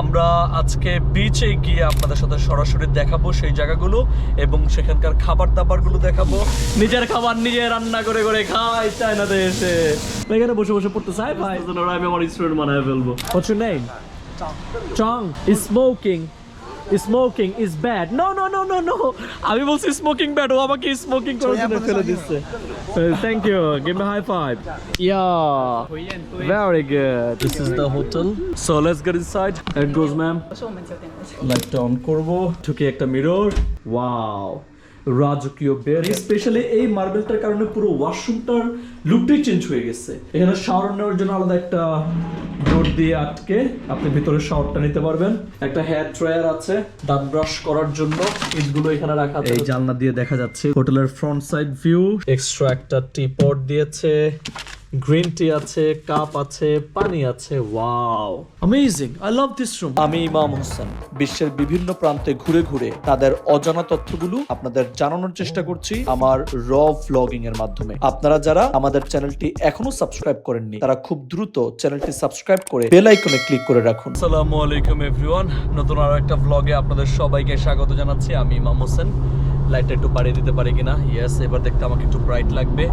আমরা আজকে বিচে গিয়ে আপনাদের সাথে সরাসরি দেখাবো সেই জায়গাগুলো এবং সেখানকার খাবার দাবারগুলো দেখাবো। নিজের খাবার নিজে রান্না করে করে খাই চায়নাতে এসে। এখানে বসে বসে পড়তে চাই ভাই। আমি আমার স্টুডেন্ট বানায় ফেলব। What's নেই চং Chong. Smoking is bad no no no no no আমি বলছি স্মোকিং ব্যাড ও আমাকে স্মোকিং করার জন্য ফেলে দিচ্ছে thank you give me high five yeah very good this is the hotel so let's get inside and goes ma'am light on করব ঠুকি একটা মিরর ওয়াও রাজকীয় বেয়ার স্পেশালি এই মার্বেলটার কারণে পুরো ওয়াশরুমটার লুকটাই চেঞ্জ হয়ে গেছে। এখানে শাওয়ার নেওয়ার জন্য আলাদা একটা ডোর দিয়ে আটকে আপনি ভিতরে শাওয়ারটা নিতে পারবেন। একটা হেয়ার ড্রায়ার আছে, দাঁত ব্রাশ করার জন্য ইটগুলো এখানে রাখা আছে। এই জানলা দিয়ে দেখা যাচ্ছে হোটেলের ফ্রন্ট সাইড ভিউ এক্সট্রা একটা টিপট দিয়েছে। গ্রিন টি আছে কাপ আছে পানি আছে wow amazing I love this room আমি ইমাম হোসেন। বিশ্বের বিভিন্ন প্রান্তে ঘুরে ঘুরে তাদের অজানা তথ্যগুলো আপনাদের জানানোর চেষ্টা করছি আমার র ভ্লগিং এর মাধ্যমে। আপনারা যারা আমাদের চ্যানেলটি এখনও সাবস্ক্রাইব করেননি তারা খুব দ্রুত চ্যানেলটি সাবস্ক্রাইব করে বেল আইকনে ক্লিক করে রাখুন। আসসালামু আলাইকুম এভরিওয়ান নতুন আরও একটা ভ্লগে আপনাদের সবাইকে স্বাগত জানাচ্ছি। আমি ইমাম হোসেন। লাইটটা একটু বাড়িয়ে দিতে পারি কিনা? ইয়েস এবার দেখতে আমাকে একটু ব্রাইট লাগবে।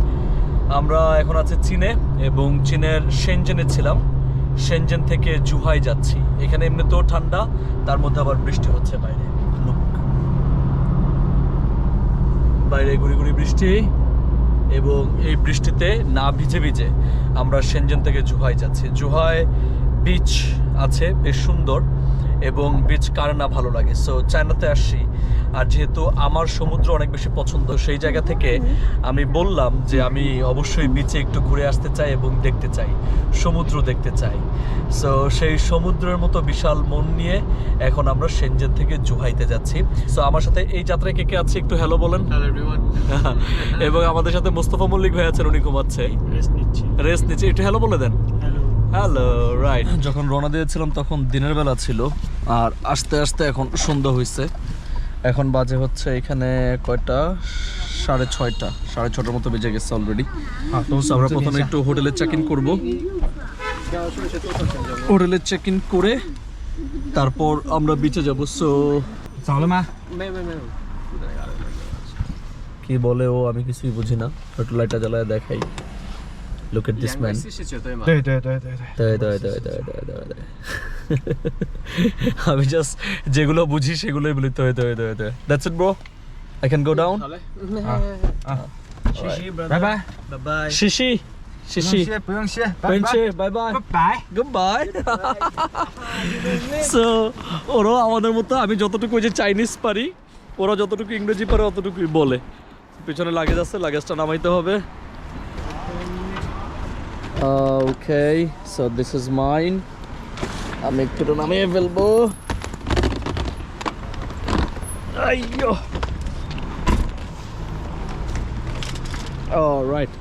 আমরা এখন আছি চীনে এবং চীনের সেনজেনে ছিলাম। সেনজেন থেকে জুহাই যাচ্ছি। এখানে এমনিতেও ঠান্ডা, তার মধ্যে আবার বৃষ্টি হচ্ছে বাইরে. বাইরে গুড়ি গুড়ি বৃষ্টি এবং এই বৃষ্টিতে না ভিজে ভিজে আমরা সেনজেন থেকে জুহাই যাচ্ছি। জুহাই বিচ আছে, বেশ সুন্দর। এবং বিচ কার না ভালো লাগে? সো চায়নাতে আসছি আর যেহেতু আমার সমুদ্র অনেক বেশি পছন্দ সেই জায়গা থেকে আমি বললাম যে আমি অবশ্যই বিচে একটু ঘুরে আসতে চাই এবং দেখতে চাই সমুদ্র দেখতে চাই। সো সেই সমুদ্রের মতো বিশাল মন নিয়ে এখন আমরা সেনজেন থেকে জুহাইতে যাচ্ছি। সো আমার সাথে এই যাত্রায় কে কে আছে একটু হ্যালো বলেন? এবং আমাদের সাথে মোস্তফা মল্লিক ভাই আছেন উনি ঘুমাচ্ছে। Rest নিচ্ছি। রেস্ট নিচ্ছে। একটু হ্যালো বলে দেন. হ্যালো রাইট যখন রওনা দিয়েছিলাম তখন দিনের বেলা ছিল আর আস্তে আস্তে এখন সন্ধ্যা হয়েছে এখন বাজে হচ্ছে এখানে কয়টা? সাড়ে ছয়টা সাড়ে ছটার মতো বেজে গেছে অলরেডি আমরা প্রথমে একটু হোটেলে চেক ইন করব। হোটেলে চেক ইন করে তারপর আমরা বিচে যাব। সো কি বলে ও আমি কিছুই বুঝি না একটু লাইটটা জ্বালায় দেখাই। Look at this man 四十九对吗？对对对对对，对对对对对对对আমি just যেগুলো বুঝি সেগুলোই বলি তো তো তো তো that's it bro I can go down 好嘞。谢谢，拜拜，拜拜， শিশি 不 শিশি 用谢，不用谢，拜 পেনচে 拜， bye bye 拜拜。 good bye so ওরাও আমাদের মতো আমি যতটুকু ওই যে চাইনিজ পারি ওরা যতটুকু ইংরেজি পারে অতটুকুই বলে পিছনে লাগেজ আছে লাগেজটা নামাইতে হবে Okay so this is mine আমি একটু নামিয়ে ফেলব। আইয়ো। Alright.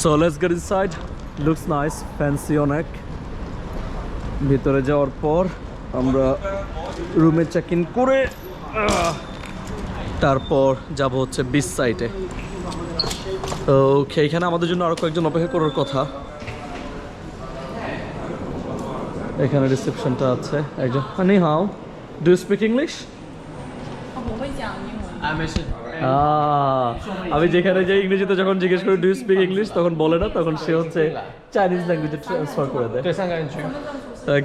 So let's get inside. Looks nice, fancy অনেক ভিতরে যাওয়ার পর আমরা রুমে চেক ইন করে তারপর যাব হচ্ছে বিচ সাইডে ওকে এখানে আমাদের জন্য আরও কয়েকজন অপেক্ষা করার কথা। এখানে রিসেপশনটা আছে। একজন নি হাও ডু স্পিক ইংলিশ আমি যেখানে যাই ইংরেজিতে যখন জিজ্ঞেস করি ডু স্পিক ইংলিশ তখন বলে না তখন সে হচ্ছে চাইনিজ ল্যাঙ্গুয়েজে ট্রান্সফার করে দেয়।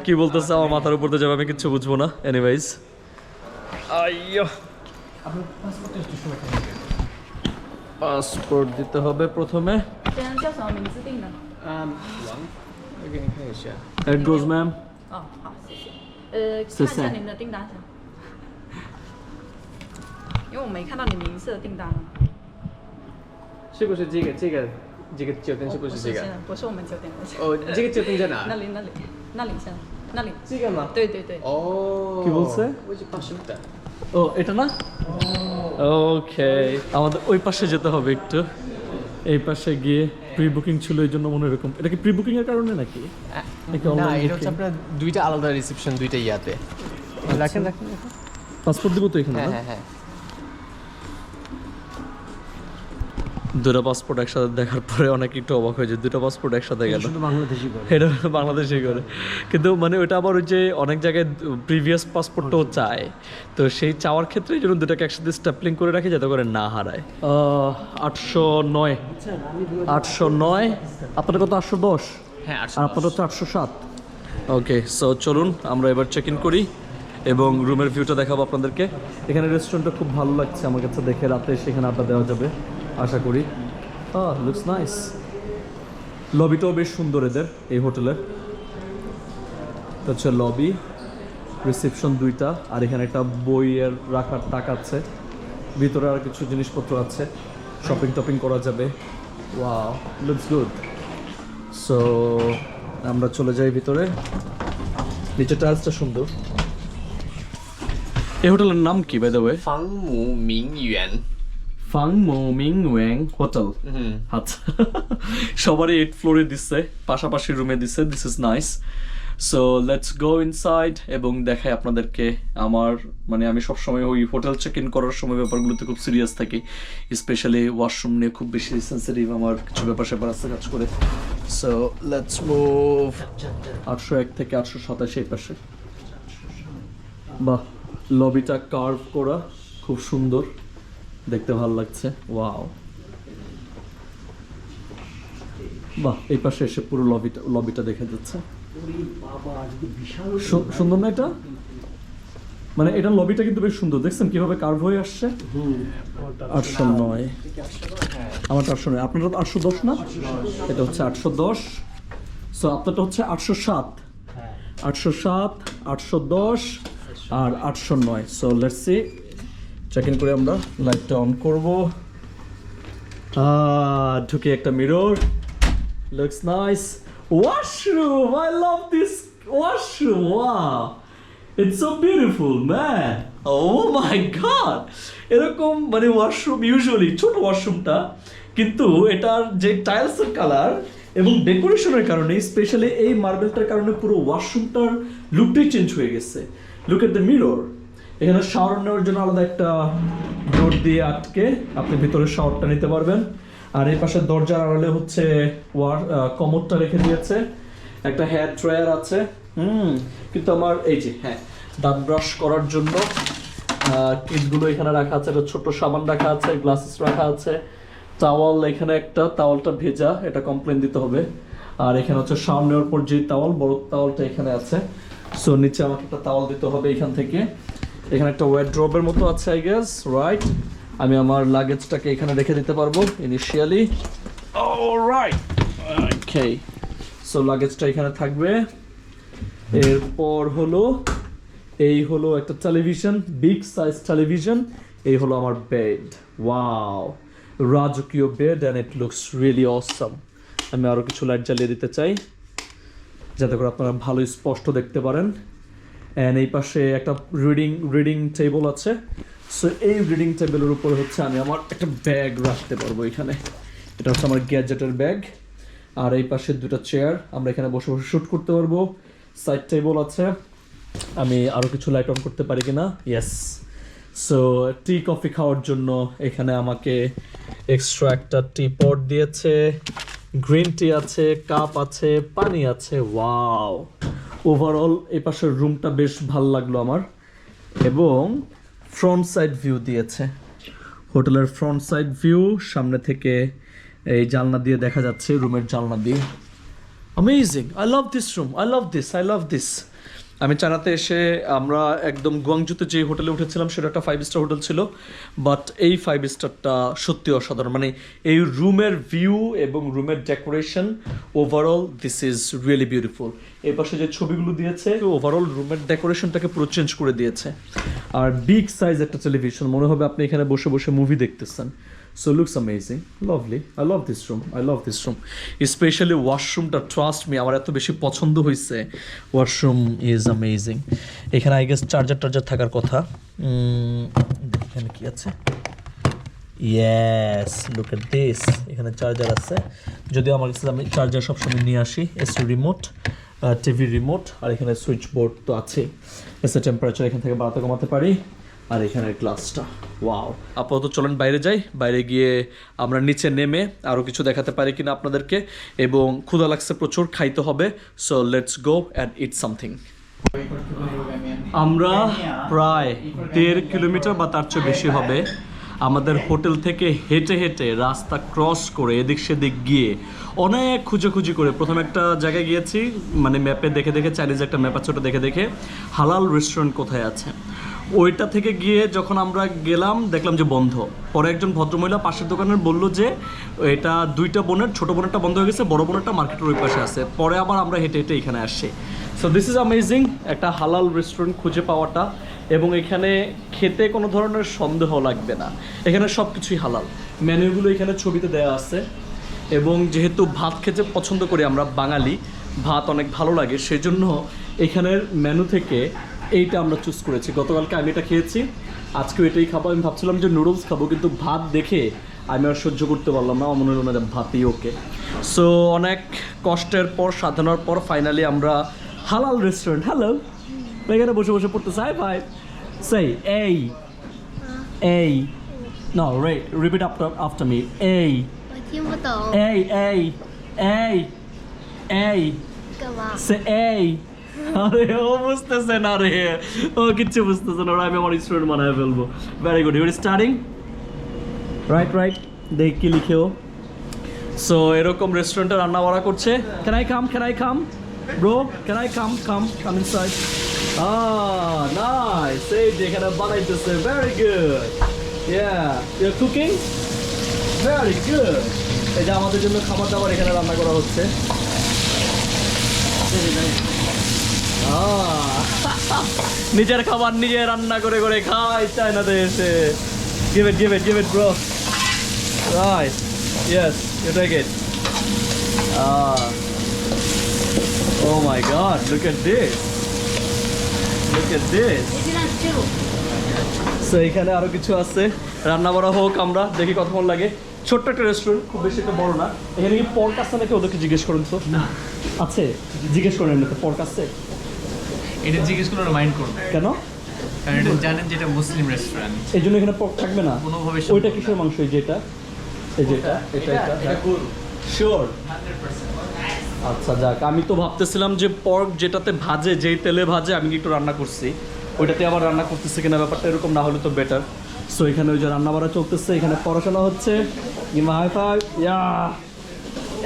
কি বলতেছে আমার মাথার উপর যাবে আমি কিচ্ছু বুঝব না। এনিওয়াইজ পাসপোর্ট দিতে হবে প্রথমে। 先生叫什么名字订的？嗯，王，我给你看一下。 এট গোজ ম্যাম 哦，好，谢谢。呃，谢谢看一下您的订单箱，因为我没看到你名字的订单了。是不是这个？这个这个酒店是不是这个不是先？生，不是我们酒店的。哦，这个酒店在哪那？里那里那里先生，那里。这个吗？对对对。哦。কি বলছে?我就八十的。 ও এটা না ওকে আমাদের ওই পাশে যেতে হবে একটু এই পাশে গিয়ে প্রি বুকিং ছিল এই জন্য মনে এরকম। এটা কি প্রি বুকিং এর কারণে নাকি? নাকি না এটা হচ্ছে আপনার দুইটা আলাদা রিসেপশন দুইটা ইয়াতে। রাখেন রাখেন রাখেন। পাসপোর্ট দিব তো এখানে হ্যাঁ হ্যাঁ। দুটো পাসপোর্ট একসাথে দেখার পরে অনেক একটু অবাক হয়েছে দুটো পাসপোর্ট একসাথে গেল। শুধু বাংলাদেশি করে। এটা বাংলাদেশে করে। কিন্তু মানে ওটা আবার ওই যে অনেক জায়গায় প্রিভিয়াস পাসপোর্টও চায়। তো সেই চাওয়ার ক্ষেত্রে জন্য দুটাকে একসাথে স্ট্যাপলিং করে রাখে যাতে করে না হারায়। আটশো নয়। আটশো নয়। আপনার কত? আটশো দশ? হ্যাঁ আপনার হচ্ছে আটশো সাত। ওকে সো চলুন আমরা এবার চেক ইন করি এবং রুমের ভিউটা দেখাবো আপনাদেরকে। এখানে রেস্টুরেন্টটা খুব ভালো লাগছে আমার কাছে দেখে রাতে সেখানে আড্ডা দেওয়া যাবে। আশা করি। লুকস নাইস লবিটাও বেশ সুন্দর এদের, এই হোটেলের। হচ্ছে লবি রিসেপশন দুইটা, আর এখানে একটা বইয়ের রাখার টাক আছে। ভিতরে আর কিছু জিনিসপত্র আছে। শপিং টপিং করা যাবে। ওয়া লুকস গুড সো আমরা চলে যাই ভিতরে। নিচে টাইলসটা সুন্দর। এই হোটেলের নাম কি by the way Fangmu Ming Yuan Fang Mo Ming Wang hotel. আচ্ছা সবারই এইট ফ্লোরে দিচ্ছে পাশাপাশি রুমে দিচ্ছে this is nice so let's go inside এবং দেখাই আপনাদেরকে আমার মানে আমি সবসময় ওই হোটেল চেক ইন করার সময় ব্যাপারগুলোতে খুব সিরিয়াস থাকি। স্পেশালি ওয়াশরুম নিয়ে খুব বেশি সেন্সিটিভ আমার কিছু ব্যাপার স্যাপার আছে কাজ করে। সো লেটস মুভ আটশো এক থেকে আটশো সাতাশ এই পাশে। বাহ লবিটা কার্ভ করা খুব সুন্দর। দেখতে ভালো লাগছে। ওয়াও বাহ এই পাশে এসে পুরো লবিটা লবিটা দেখা যাচ্ছে। সুন্দর না এটা? মানে এটা লবিটা কিন্তু বেশ সুন্দর। দেখছেন কীভাবে কার্ভ হয়ে আসছে? আটশো নয়। আমার আটশো নয়। আপনার আটশো দশ না? এটা হচ্ছে আটশো দশ। সো আপনারটা হচ্ছে আটশো সাত। হ্যাঁ। আটশো সাত আটশো দশ আর আটশো নয়। So let's see check in করে আমরা লাইটটা অন করব। ঢুকে একটা mirror looks nice washroom I love this washroom wow it's so beautiful man oh my god এরকম মানে ওয়াশরুম ইউজুয়ালি ছোট ওয়াশরুমটা কিন্তু এটার যে টাইলসের কালার এবং ডেকোরেশনের কারণে স্পেশালি এই মার্বেলটার কারণে পুরো ওয়াশরুমটার লুকটাই চেঞ্জ হয়ে গেছে। লুক এট দ্য মিরর এখানে শাওয়ার নেওয়ার জন্য আলাদা একটা ডোর দিয়ে আটকে আপনি ভিতরে শাওয়ারটা নিতে পারবেন। আর এই পাশে দরজার আড়ালে হচ্ছে ওয়ার কমোডটা রেখে দিয়েছে। একটা হেয়ার ড্রায়ার আছে। হুম, কিন্তু আমার এই যে হ্যাঁ দাঁত ব্রাশ করার জন্য কিটগুলো এখানে রাখা আছে। একটা ছোট সাবান রাখা আছে গ্লাসেস রাখা আছে। টাওয়াল এখানে একটা টাওয়ালটা ভেজা, এটা কমপ্লেন দিতে হবে। আর এখানে হচ্ছে নেওয়ার পর যে টাওয়াল বড় টাওয়ালটা এখানে আছে। সো নিচে আমাকে একটা টাওয়াল দিতে হবে এখান থেকে। এখানে একটা ওয়েট ড্রপের মতো আছে আই গেস রাইট আমি আমার লাগেজটাকে এখানে রেখে দিতে পারব ইনিশিয়ালি রাইট সো লাগেজটা এখানে থাকবে। এরপর হলো, এই হলো একটা টেলিভিশন বিগ সাইজ টেলিভিশন এই হলো আমার বেড ওয়াও রাজকীয় bed and it looks really awesome আমি আরও কিছু লাইট জ্বালিয়ে দিতে চাই, যাতে করে আপনারা ভালো স্পষ্ট দেখতে পারেন। অ্যান্ড এই পাশে একটা রিডিং রিডিং টেবল আছে। সো এই রিডিং টেবিলের উপরে হচ্ছে আমি আমার একটা ব্যাগ রাখতে পারব এখানে। এটা হচ্ছে আমার গ্যাজেটের ব্যাগ আর এই পাশে দুটো চেয়ার আমরা এখানে বসে বসে শ্যুট করতে পারব। সাইড টেবল আছে। আমি আরও কিছু লাইট অন করতে পারি কিনা? ইয়েস সো টি কফি খাওয়ার জন্য এখানে আমাকে এক্সট্রা একটা টি পট দিয়েছে। গ্রিন টি আছে কাপ আছে, পানি আছে। ওয়াও ওভারঅল এই পাশের রুমটা বেশ ভালো লাগল আমার। এবং ফ্রন্ট সাইড ভিউ দিয়েছে। হোটেলের ফ্রন্ট সাইড ভিউ সামনে থেকে এই জালনা দিয়ে দেখা যাচ্ছে, রুমের জালনা দিয়ে। Amazing I love this room I love this I love this আমি চায়নাতে এসে আমরা একদম গুয়াংজুতে যে হোটেলে উঠেছিলাম, সেটা একটা ফাইভ স্টার হোটেল ছিল। বাট এই ফাইভ স্টারটা সত্যি অসাধারণ। মানে এই রুমের ভিউ এবং রুমের decoration overall this is really beautiful এই পাশে যে ছবিগুলো দিয়েছে ওভারঅল রুমের ডেকোরেশনটাকে পুরো চেঞ্জ করে দিয়েছে। আর বিগ সাইজ একটা টেলিভিশন মনে হবে আপনি এখানে বসে বসে মুভি দেখতেছেন। So looks amazing lovely I love this room I love this room specially ওয়াশরুমটা trust me আমার এত বেশি পছন্দ হয়েছে ওয়াশরুম ইজ অ্যামেজিং এখানে আই গেস চার্জার টার্জার থাকার কথা। এখানে কি আছে? ইয়েস লুক এট দিস এখানে চার্জার আছে। যদিও আমার কাছে আমি চার্জার সবসময় নিয়ে আসি। এসি রিমোট টিভি রিমোট আর এখানে সুইচ বোর্ড তো আছেই। এসে টেম্পারেচার এখান থেকে বাড়াতে কমাতে পারি। আর এখানের গ্লাসটা ওয়াও আপাতত চলেন বাইরে যাই, বাইরে গিয়ে আমরা নিচে নেমে আরও কিছু দেখাতে পারি কিনা আপনাদেরকে, এবং ক্ষুধা লাগছে প্রচুর, খাইতে হবে so let's go and eat something আমরা প্রায় দেড় কিলোমিটার বা তার চেয়ে বেশি হবে, আমাদের হোটেল থেকে হেঁটে হেঁটে রাস্তা ক্রস করে এদিক সেদিক গিয়ে অনেক খুঁজে করে, প্রথমে একটা জায়গায় গিয়েছি মানে ম্যাপে দেখে দেখে চাইনিজ একটা ম্যাপ আছে, ওটা দেখে দেখে, হালাল রেস্টুরেন্ট কোথায় আছে? ওইটা থেকে গিয়ে যখন আমরা গেলাম, দেখলাম যে বন্ধ। পরে একজন ভদ্রমহিলা পাশের দোকানের বলল যে, এটা দুইটা বোনের, ছোট বোনেরটা বন্ধ হয়ে গেছে, বড় বোনেরটা মার্কেটের ওই পাশে আছে। পরে আবার আমরা হেঁটে হেঁটে এখানে আসছি। সো দিস ইজ অ্যামেজিং একটা হালাল রেস্টুরেন্ট খুঁজে পাওয়াটা, এবং এখানে খেতে কোনো ধরনের সন্দেহ লাগবে না। এখানে সব কিছুই হালাল। মেনুগুলো এখানে ছবিতে দেওয়া আছে। এবং যেহেতু ভাত খেতে পছন্দ করি আমরা বাঙালি, ভাত অনেক ভালো লাগে, সেজন্য এখানের মেনু থেকে এইটা আমরা চুজ করেছি গতকালকে আমি এটা খেয়েছি আজকেও এটাই খাবো আমি ভাবছিলাম যে নুডলস খাবো কিন্তু ভাত দেখে আমি আর সহ্য করতে পারলাম না আমার মনে হলো না যে ভাতই ওকে সো অনেক কষ্টের পর সাধনার পর ফাইনালি আমরা হালাল রেস্টুরেন্ট হ্যালো এখানে বসে বসে পড়তে চাই ভাই সেই এই এই No, wait, repeat after after me. A, 我听不懂 A, A, A, A. 干嘛？ Say A. আরে, ও বুঝতেছে না ও কিচ্ছু আমি আমার স্টুডেন্ট বানায় ফেলব। Very good your starting right right কি লিখেও সো এরকম রেস্টুরেন্টে রান্না বাড়া করছে। Can I come can I come bro can I come come come uh nice এই যে এখানে বানাইতেছে ভেরি গুড আর কুকিং ভেরি গুড এই যে আমাদের জন্য খাবার দাবার এখানে রান্না করা হচ্ছে। নিজের খাবার নিজে রান্না করে করে খাই চায়নাতে এসে। Give it give it give it bro right yes you take it oh my god look at this look at this so এখানে আরও কিছু আছে। রান্না বাড়া হোক আমরা দেখি কতক্ষণ লাগে। ছোট্ট একটা রেস্টুরেন্ট খুব বেশি একটা বড় না। এখানে কি পর্ক আছে নাকি? ওদেরকে জিজ্ঞেস করুন তো। না। আছে? জিজ্ঞেস করেন নাকি পর্ক আছে? এটা জিজ্ঞেস করে মাইন্ড করবে। কেন? কারণ এটা জানেন যেটা মুসলিম রেস্টুরেন্ট এই জন্য এখানে পর্ক থাকবে না। কোনোভাবে ওইটা কিসের মাংস? এই যেটা। এই যেটা। এটা এটা শিওর আচ্ছা যাক আমি তো ভাবতেছিলাম যে পর্ক যেটাতে ভাজে যেই তেলে ভাজে আমি কি একটু রান্না করছি। ওইটাতে আবার রান্না করতেছে কিনা ব্যাপারটা এরকম না হলে তো বেটার সো এখানে ওই যে রান্না বাড়া চলতেছে এখানে পড়াশোনা হচ্ছে। ইমা হাই ফাই ইয়া।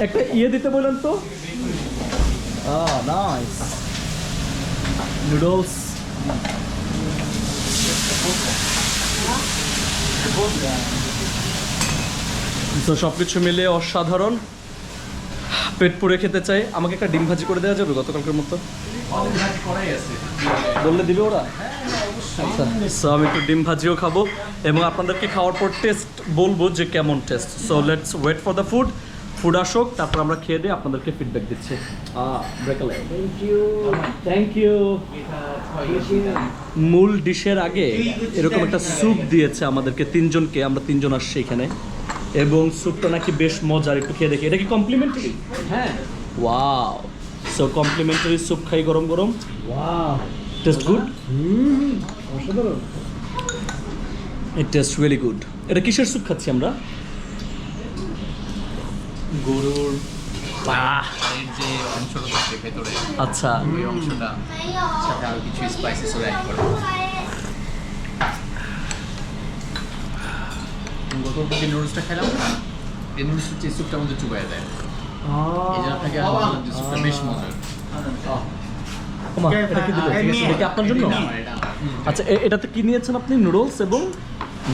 একটা ইয়ে দিতে বললেন তো? নাইস নুডলস তো সব কিছু মিলে অসাধারণ। পেট পুড়ে খেতে চাই। আমাকে একটা ডিম ভাজি করে দেওয়া যাবে গতকালকের মতো? বললে দিবে ওরা? আচ্ছা। সো আমি একটু ডিম ভাজিও খাব এবং আপনাদেরকে খাওয়ার পর টেস্ট বলব যে কেমন taste so let's wait for the food food আসুক তারপর আমরা খেয়ে দিয়ে আপনাদেরকে ফিডব্যাক দিচ্ছি। থ্যাংক ইউ থ্যাংক ইউ মূল ডিশের আগে এরকম একটা স্যুপ দিয়েছে আমাদেরকে তিনজনকে আমরা তিনজন আসছি এখানে। এবং স্যুপটা নাকি বেশ মজার একটু খেয়ে দেখি। এটা কি কমপ্লিমেন্টারি হ্যাঁ। ওয়াও সো কমপ্লিমেন্টারি স্যুপ খাই গরম গরম। ওয়াও টেস্ট গুড অসাধারণ। ইট টেস্ট রিয়েলি গুড এটা কিসের স্যুপ খাচ্ছি আমরা? গরুর আহ, যে অংশটা থাকে ভেতরে আচ্ছা। ওই অংশটা সাথে আরও কিছু স্পাইসেস ওরা অ্যাড করে। গতকাল যে নুডলসটা খেলাম। এই নুডলস যে স্যুপটা মধ্যে চুবাই দেয়। এই জন্য আপনাকে যে স্যুপটা বেশ মজার। এটা কি দিল? এটা কি আপনার জন্য। আচ্ছা এটাতে কি নিয়েছেন আপনি? নুডলস এবং?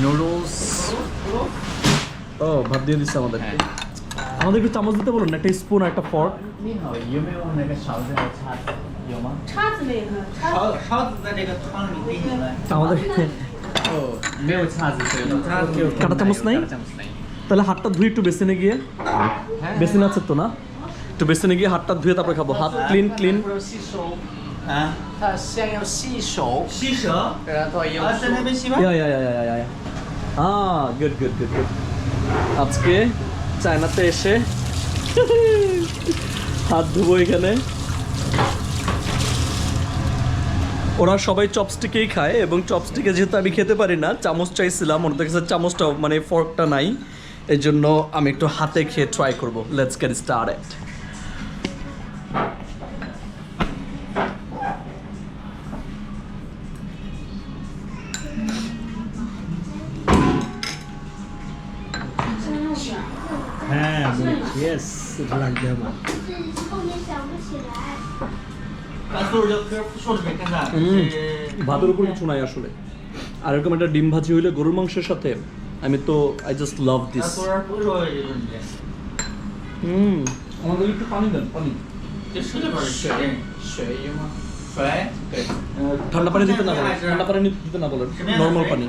নুডলস ও ভাত দিয়ে দিচ্ছে আমাদেরকে। হ্যাঁ। আমাদের একটু চামচ দিতে বলুন না একটা স্পুন একটা ফর্ক আমাদের কাটা চামচ নাই? তাহলে হাতটা ধুয়ে একটু বেসিনে গিয়ে। বেসিন আছে তো না? একটু বেসিনে গিয়ে হাতটা ধুয়ে তারপরে খাব। হাত ক্লিন ক্লিন ah, আজকে চায়নাতে এসে। হাত ধুবো এখানে। ওরা সবাই চপস্টিকেই খায় এবং চপস্টিকে যেহেতু আমি খেতে পারি না, চামচ চাইছিলাম, ওনাদের কাছে চামচটা মানে ফর্কটা নাই এই জন্য আমি একটু হাতে খেয়ে ট্রাই করব। লেটস গেট স্টার্টেড 来。刚说这歌说的没看上， হুম 是 ভাতের উপর কিছু নাই আসলে আর এরকম একটা ডিম ভাজি হইলে গরুর মাংসের সাথে আমি তো আই জাস্ট লাভ 他 দিস 说不是说有问题， হুম আমাদের একটু পানি দেন পানি 这是里边水水有吗？水对， ঠান্ডা পানি দিতে না বলেন ঠান্ডা পানি দিতে না বলেন নর্মাল পানি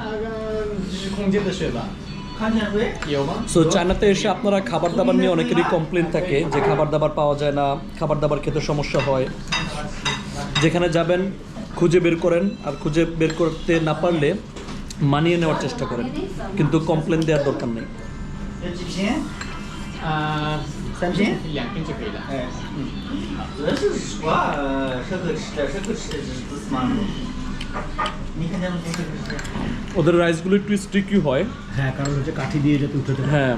সো চায়নাতে এসে আপনারা খাবার দাবার নিয়ে অনেকেরই কমপ্লেন থাকে যে খাবার দাবার পাওয়া যায় না খাবার দাবার খেতে সমস্যা হয় যেখানে যাবেন খুঁজে বের করেন আর খুঁজে বের করতে না পারলে মানিয়ে নেওয়ার চেষ্টা করেন কিন্তু কমপ্লেন দেওয়ার দরকার নেই ওদের রাইসগুলো একটু স্টিকি হয়। হ্যাঁ কারণ হচ্ছে কাঠি দিয়ে যাতে উঠে হ্যাঁ।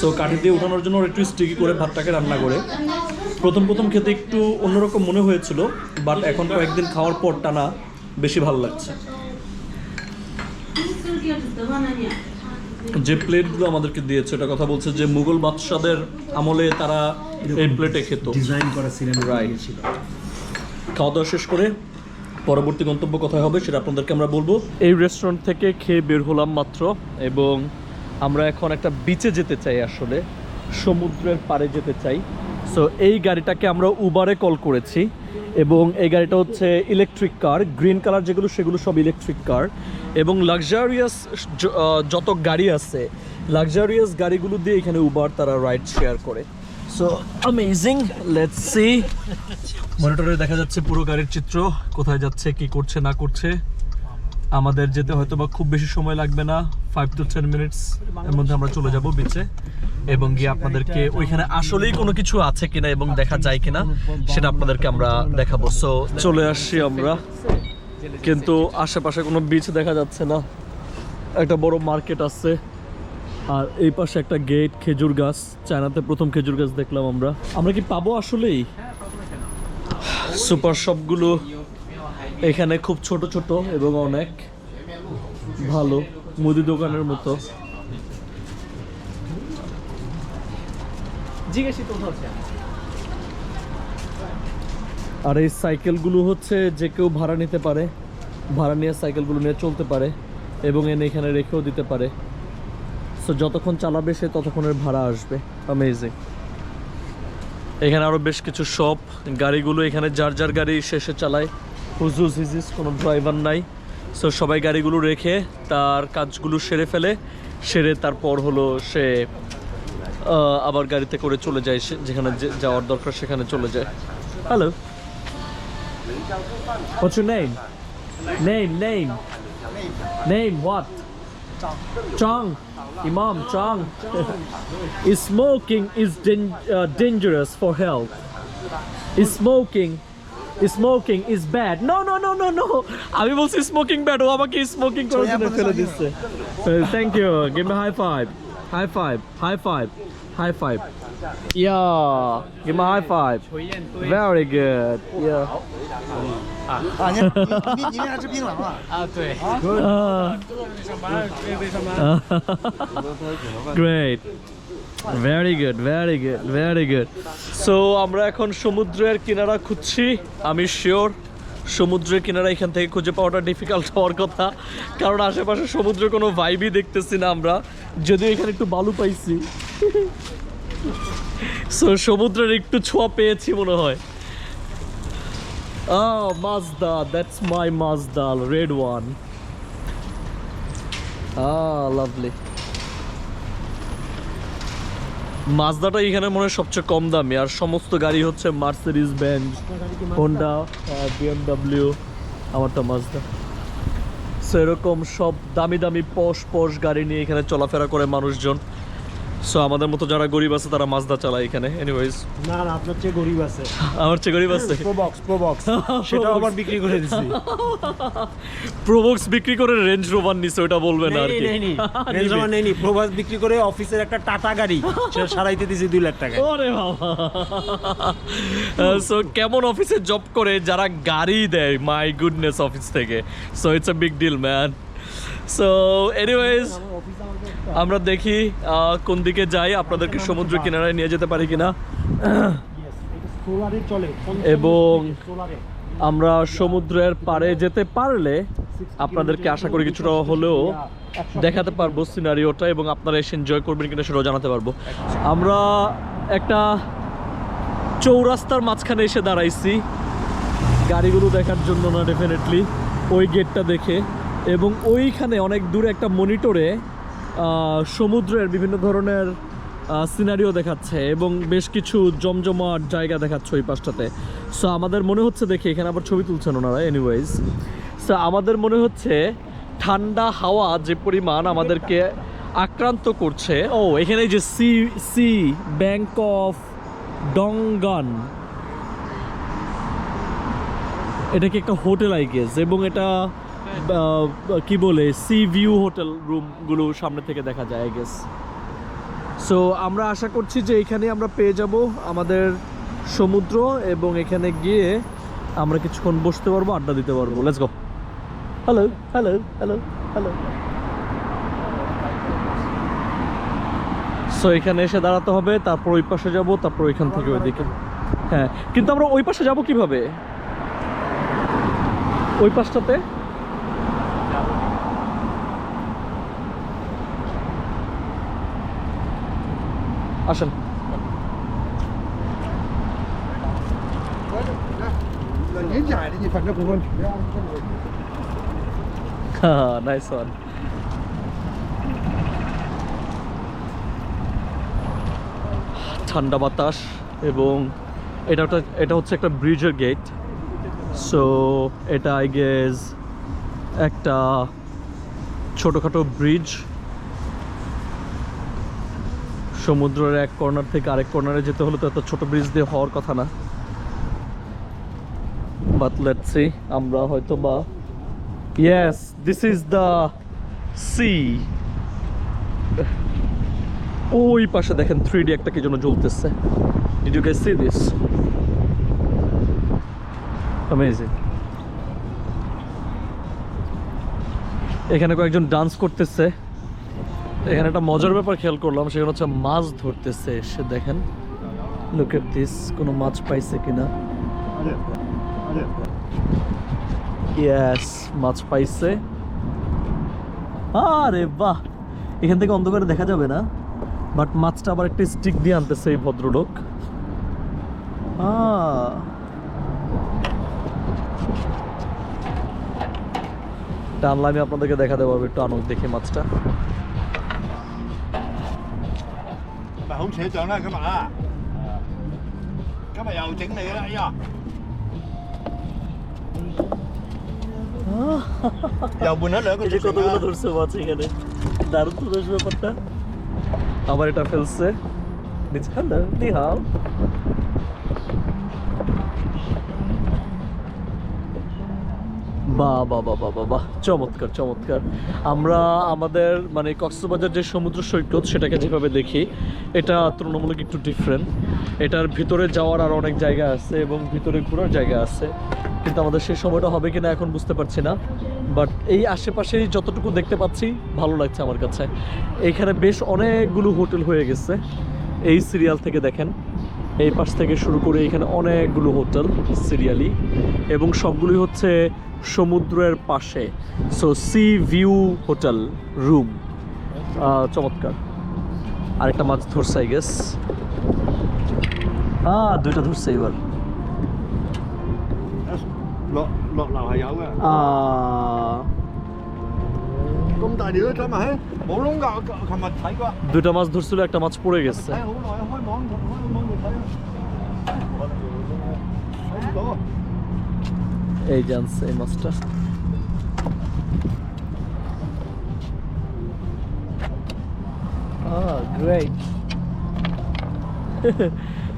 সো কাঠি দিয়ে উঠানোর জন্য ওরা একটু স্টিকি করে ভাতটাকে রান্না করে। প্রথম প্রথম খেতে একটু অন্যরকম মনে হয়েছিল বাট এখন কয়েকদিন খাওয়ার পর টানা বেশি ভালো লাগছে। যে প্লেটগুলো আমাদেরকে দিয়েছে এটা কথা বলছে যে মুঘল বাদশাদের আমলে তারা এই প্লেটে খেত। ডিজাইন করা ছিলেন রাইট খাওয়া দাওয়া শেষ করে পরবর্তী গন্তব্য কোথায় হবে সেটা আপনাদেরকে আমরা বলব। এই রেস্টুরেন্ট থেকে খেয়ে বের হলাম মাত্র এবং আমরা এখন একটা বিচে যেতে চাই আসলে, সমুদ্রের পাড়ে যেতে চাই। সো এই গাড়িটাকে আমরা উবারে কল করেছি এবং এই গাড়িটা হচ্ছে ইলেকট্রিক কার গ্রিন কালার যেগুলো, সেগুলো সব ইলেকট্রিক কার এবং লাক্সারিয়াস যত গাড়ি আছে লাক্সারিয়াস গাড়িগুলো দিয়ে এখানে উবার তারা রাইড শেয়ার করে। সো অ্যামেজিং লেটস সি মনিটরে দেখা যাচ্ছে পুরো গাড়ির চিত্র, কোথায় যাচ্ছে, কি করছে, না করছে। আমাদের যেতে হয়তো বা খুব বেশি সময় লাগবে না ফাইভ টু টেন মিনিটস এর মধ্যে আমরা চলে যাব বিচে এবং গিয়ে আপনাদেরকে ওইখানে আসলেই কোনো কিছু আছে কিনা এবং দেখা যায় কিনা, সেটা আপনাদেরকে আমরা দেখাবো। সো চলে আসছি আমরা। কিন্তু আশেপাশে কোনো বিচ দেখা যাচ্ছে না। একটা বড় মার্কেট আছে। আর এই পাশে একটা গেট খেজুর গাছ। চায়নাতে প্রথম খেজুর গাছ দেখলাম আমরা। আমরা কি পাবো আসলেই? সুপার শপগুলো এখানে খুব ছোট ছোট এবং অনেক ভালো মুদি দোকানের মতো। আর এই সাইকেলগুলো হচ্ছে যে কেউ ভাড়া নিতে পারে ভাড়া নিয়ে সাইকেলগুলো নিয়ে চলতে পারে এবং এনে এখানে রেখেও দিতে পারে। সো যতক্ষণ চালাবে সে ততক্ষণের ভাড়া আসবে। অ্যামেজিং এখানে আরও বেশ কিছু শপ গাড়িগুলো এখানে যার যার গাড়ি শেষে চালায় হুজুজ হিজিস কোনো ড্রাইভার নাই সো সবাই গাড়িগুলো রেখে তার কাজগুলো সেরে ফেলে সেরে তারপর হলো সে আবার গাড়িতে করে চলে যায় যেখানে যাওয়ার দরকার সেখানে চলে যায় hello What's your name? Name, name. Name. Imam Chong. is smoking is dan- uh, dangerous for health. Is smoking is smoking is bad. No, no, no, no, no. আমি বলছি স্মোকিং ব্যাড ও আমাকে স্মোকিং করার জন্য ফেলে দিচ্ছে thank you give me high five high five high five high five Yeah, give me a high five. Very good. Yeah. 啊，你你你那吃槟榔啊？啊，对。 Great. Very good, very good, very good. So আমরা এখন সমুদ্রের কিনারা খুঁজছি আমি শিওর সমুদ্রের কিনারা এখান থেকে খুঁজে পাওয়াটা ডিফিকাল্ট হওয়ার কথা কারণ আশেপাশে সমুদ্রের কোনো ভাইবই দেখতেছি না আমরা যদিও এখানে একটু বালু পাইছি সো সমুদ্রের একটু ছোঁয়া পেয়েছি মনে হয় Oh, Mazda, that's my Mazda, red one. Ah, lovely. মাজদাটা এখানে মনে হয় সবচেয়ে কম দামি আর সমস্ত গাড়ি হচ্ছে মার্সিডিজ বেঞ্জ হোন্ডা বিএমডাব্লিউ আমারটা মাজদা সো এরকম সব দামি দামি পশ পশ গাড়ি নিয়ে এখানে চলাফেরা করে মানুষজন সো আমাদের মতো যারা গরিব আছে তারা মাজদা চালায় এখানে। এনিওয়েজ না না আপনার চেয়ে গরিব আছে। আমার চেয়ে গরিব আছে? প্রোবক্স প্রোবক্স সেটা আবার বিক্রি করে দিছি। প্রোবক্স বিক্রি করে রেঞ্জ রোভার নিছে ওটা বলবেন আর কি। নেই রেঞ্জ রোভার নেই। প্রোবক্স বিক্রি করে অফিসের একটা টাটা গাড়ি সেটা সারাইতে দিছি দুই লাখ টাকা ওরে বাবা। সো কেমন অফিসে জব করে যারা গাড়ি দেয়? মাই গুডনেস অফিস থেকে। So it's a big deal man so anyways আমরা দেখি কোন দিকে যাই, আপনাদেরকে সমুদ্র কিনারায় নিয়ে যেতে পারি কিনা। এবং আমরা সমুদ্রের পাড়ে যেতে পারলে আপনাদেরকে আশা করি কিছুটা হলেও দেখাতে পারব সিনারিওটা এবং আপনারা এসে এনজয় করবেন কিনা সেটাও জানাতে পারব। আমরা একটা চৌরাস্তার মাঝখানে এসে দাঁড়াইছি। গাড়িগুলো দেখার জন্য না ডেফিনেটলি ওই গেটটা দেখে। এবং ওইখানে অনেক দূরে একটা মনিটরে সমুদ্রের বিভিন্ন ধরনের সিনারিও দেখাচ্ছে এবং বেশ কিছু জমজমাট জায়গা দেখাচ্ছে ওই পাশটাতে। সো আমাদের মনে হচ্ছে, দেখে, এখানে আবার ছবি তুলছেন ওনারা এনিওয়েজ সো আমাদের মনে হচ্ছে, ঠান্ডা হাওয়া যে পরিমাণ আমাদেরকে আক্রান্ত করছে, ও, এখানে যে see see bank of Dongguan এটা কি একটা হোটেল আই গেস এবং এটা কি বলে, সি ভিউ হোটেল রুমগুলো সামনে থেকে দেখা যায় গেস সো আমরা আশা করছি যে এখানে আমরা পেয়ে যাব আমাদের সমুদ্র এবং এখানে গিয়ে আমরা কিছুক্ষণ বসতে পারব, আড্ডা দিতে পারব। Let's go hello hello hello hello so এখানে এসে দাঁড়াতে হবে, তারপর ওই পাশে যাব, তারপর ওইখান থেকে ওইদিকে। হ্যাঁ কিন্তু আমরা ওই পাশে যাব কীভাবে? ওই পাশটাতে? আসেন। ঠান্ডা বাতাস এবং এটা এটা হচ্ছে একটা ব্রিজের গেট সো এটা আই গেস একটা ছোটোখাটো ব্রিজ সমুদ্রের এক কর্নার থেকে আরেক কর্নারে যেতে হলে তো এত ছোট ব্রিজ দিয়ে হওয়ার কথা না। বাট লেটস সি আমরা হয়তো বা Yes, this is the sea. ওই পাশে দেখেন থ্রি ডি একটা কি জন্য জ্বলতেছে। Did you guys see this amazing এখানে কয়েকজন ডান্স করতেছে। এখানে একটা মজার ব্যাপার খেয়াল করলাম, সেখানে হচ্ছে মাছ ধরতেছে। সে দেখেন লুক এট দিস কোনো মাছ পাইছে কিনা? ইয়েস মাছ পাইছে। আরে বাহ! এখান থেকে অন্ধকারে দেখা যাবে না বাট মাছটা আবার একটা স্টিক দিয়ে আনতেছে এই ভদ্রলোক। টানলে আমি আপনাদেরকে দেখাতে পারব, একটু আনুক দেখে মাছটা। 粉红扯奖啦，今日啊，今日又整你啦，哎呀！又换咗两个 এই যে 足成 কতগুলো 啦。 ধরছে মাছ এখানে দারুণ তো বেশ ব্যাপারটা আবার এটা ফেলছে নিচে হ্যালো নিহাও বাহ বাহ বাহ বাহ বাহ চমৎকার চমৎকার। আমরা আমাদের মানে কক্সবাজার যে সমুদ্র সৈকত, সেটাকে যেভাবে দেখি, এটা তুলনামূলক একটু ডিফারেন্ট এটার ভিতরে যাওয়ার আর অনেক জায়গা আছে এবং ভিতরে ঘোরার জায়গা আছে। কিন্তু আমাদের সেই সময়টা হবে কিনা এখন বুঝতে পারছি না। বাট এই আশেপাশেই যতটুকু দেখতে পাচ্ছি, ভালো লাগছে আমার কাছে। এইখানে বেশ অনেকগুলো হোটেল হয়ে গেছে। এই সিরিয়াল থেকে দেখেন। এই পাশ থেকে শুরু করে এখানে অনেকগুলো হোটেল সিরিয়ালি এবং সবগুলোই হচ্ছে সমুদ্রের পাশে। So sea view hotel room চমৎকার। আরেকটা মাছ ধরছে গেস হ্যাঁ দুইটা ধরছে এবার। দুটা মাছ ধরছিল একটা মাছ পড়ে গেছে। এই আনছে এই মাছটা গ্রেট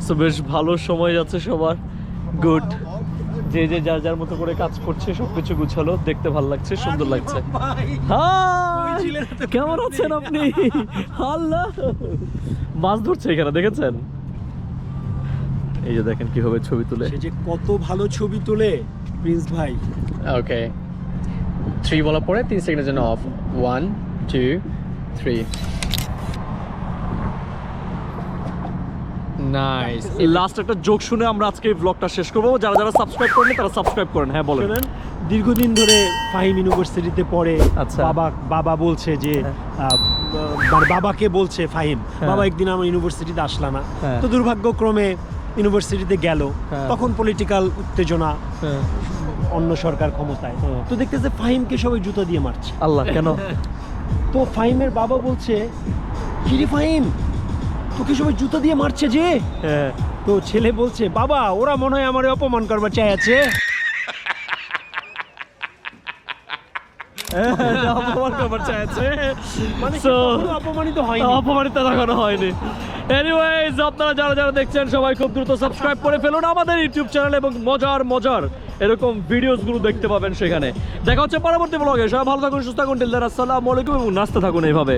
সো বেশ ভালো সময় যাচ্ছে সবার। গুড যে যে যার যার মতো করে কাজ করছে সবকিছু গুছালো দেখতে ভালো লাগছে সুন্দর লাগছে! কেমন আছেন আপনি? আল্লাহ! মাছ ধরছে এখানে দেখেছেন? এই যে দেখেন কীভাবে ছবি তুলে। সে যে কত ভালো ছবি তোলে প্রিন্স ভাই। ওকে। থ্রি বলার পরে তিন সেকেন্ডের জন্য off one two three nice এই লাস্ট একটা জোক শুনে আমরা আজকে এই ব্লগটা শেষ করব। যারা যারা সাবস্ক্রাইব করেন তারা সাবস্ক্রাইব করেন। হ্যাঁ বলেন। দীর্ঘদিন ধরে ফাহিম ইউনিভার্সিটিতে পড়ে আচ্ছা। বাবা বাবা বলছে যে আহ, মানে বাবাকে বলছে ফাহিম বাবা একদিন আমার ইউনিভার্সিটিতে আসলা না। হ্যাঁ। তো দুর্ভাগ্যক্রমে ইউনিভার্সিটিতে গেল হ্যাঁ। তখন পলিটিক্যাল উত্তেজনা হ্যাঁ। অন্য সরকার ক্ষমতায়। তো দেখতেছে ফাহিমকে সবাই জুতো দিয়ে মারছে। আল্লাহ কেন? তো ফাহিমের বাবা বলছে কিরে ফাহিম? তোকে সবাই জুতো দিয়ে মারছে যে? হ্যাঁ। তো ছেলে বলছে বাবা ওরা মনে হয় আমার অপমান করবার চাই আছে। অপমান করবার চাইছে মানে অপমানিত হয়নি? অপমানিত দেখানো হয়নি। এনিওয়েজ আপনারা যারা যারা দেখছেন সবাই খুব দ্রুত সাবস্ক্রাইব করে ফেলুন আমাদের ইউটিউব চ্যানেল এবং মজার মজার এরকম ভিডিওসগুলো দেখতে পাবেন সেখানে। দেখা হচ্ছে পরবর্তী ব্লগে সবাই ভালো থাকুন সুস্থ থাকুন টিল্লার আসসালামু আলাইকুম এবং নাচতে থাকুন এইভাবে।